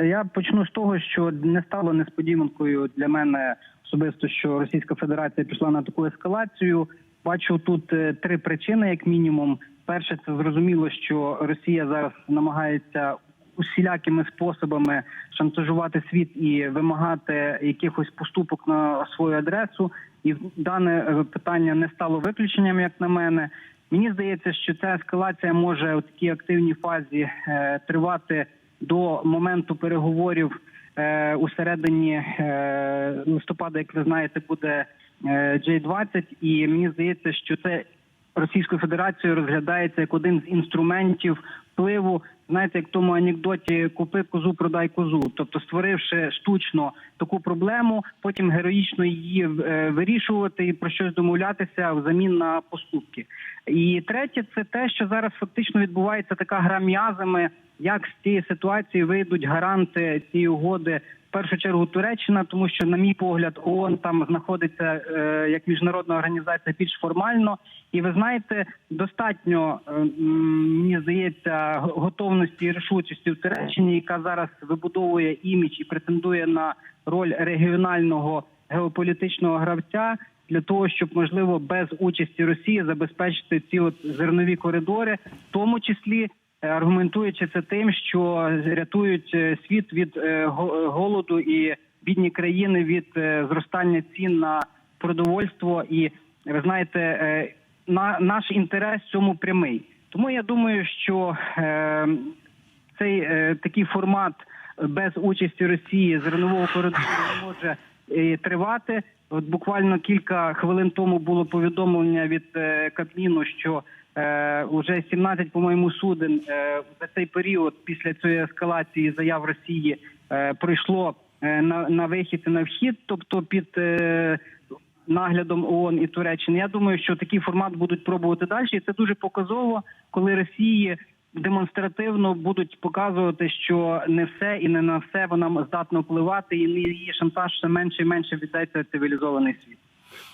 Я почну з того, що не стало несподіванкою для мене особисто, що Російська Федерація пішла на таку ескалацію. Бачу тут е, три причини, як мінімум. Перше, це зрозуміло, що Росія зараз намагається усілякими способами шантажувати світ і вимагати якихось поступок на свою адресу. І дане е, питання не стало виключенням, як на мене. Мені здається, що ця ескалація може у такій активній фазі е, тривати до моменту переговорів е, у середині е, листопада, як ви знаєте, буде е, J-20. І мені здається, що це Російською Федерацією розглядається як один з інструментів впливу. Знаєте, як в тому анекдоті купи козу, продай козу. Тобто, створивши штучно таку проблему, потім героїчно її е, вирішувати і про щось домовлятися взамін на поступки. І третє, це те, що зараз фактично відбувається така гра м'язами. Як з цієї ситуації вийдуть гаранти цієї угоди? В першу чергу Туреччина, тому що, на мій погляд, ООН там знаходиться е, як міжнародна організація більш формально. І ви знаєте, достатньо е, мені здається готовності і рішучості в Туреччині, яка зараз вибудовує імідж і претендує на роль регіонального геополітичного гравця для того, щоб можливо без участі Росії забезпечити ці от зернові коридори, в тому числі е, аргументуючи це тим, що рятують е, світ від е, голоду і бідні країни від зростання цін на продовольство. І ви знаєте, на наш інтерес цьому прямий. Тому я думаю, що е, цей такий формат без участі Росії зернового коридору не може тривати. От буквально кілька хвилин тому було повідомлення від е, Кабміну, що е, уже 17, по-моєму, суден е, за цей період після цієї ескалації заяв Росії е, пройшло е, на, на вихід і на вхід, тобто під е, наглядом ООН і Туреччини. Я думаю, що такий формат будуть пробувати далі. І це дуже показово, коли Росії демонстративно будуть показувати, що не все і не на все вона здатна впливати, і її шантаж все менше і менше віддається цивілізований світ.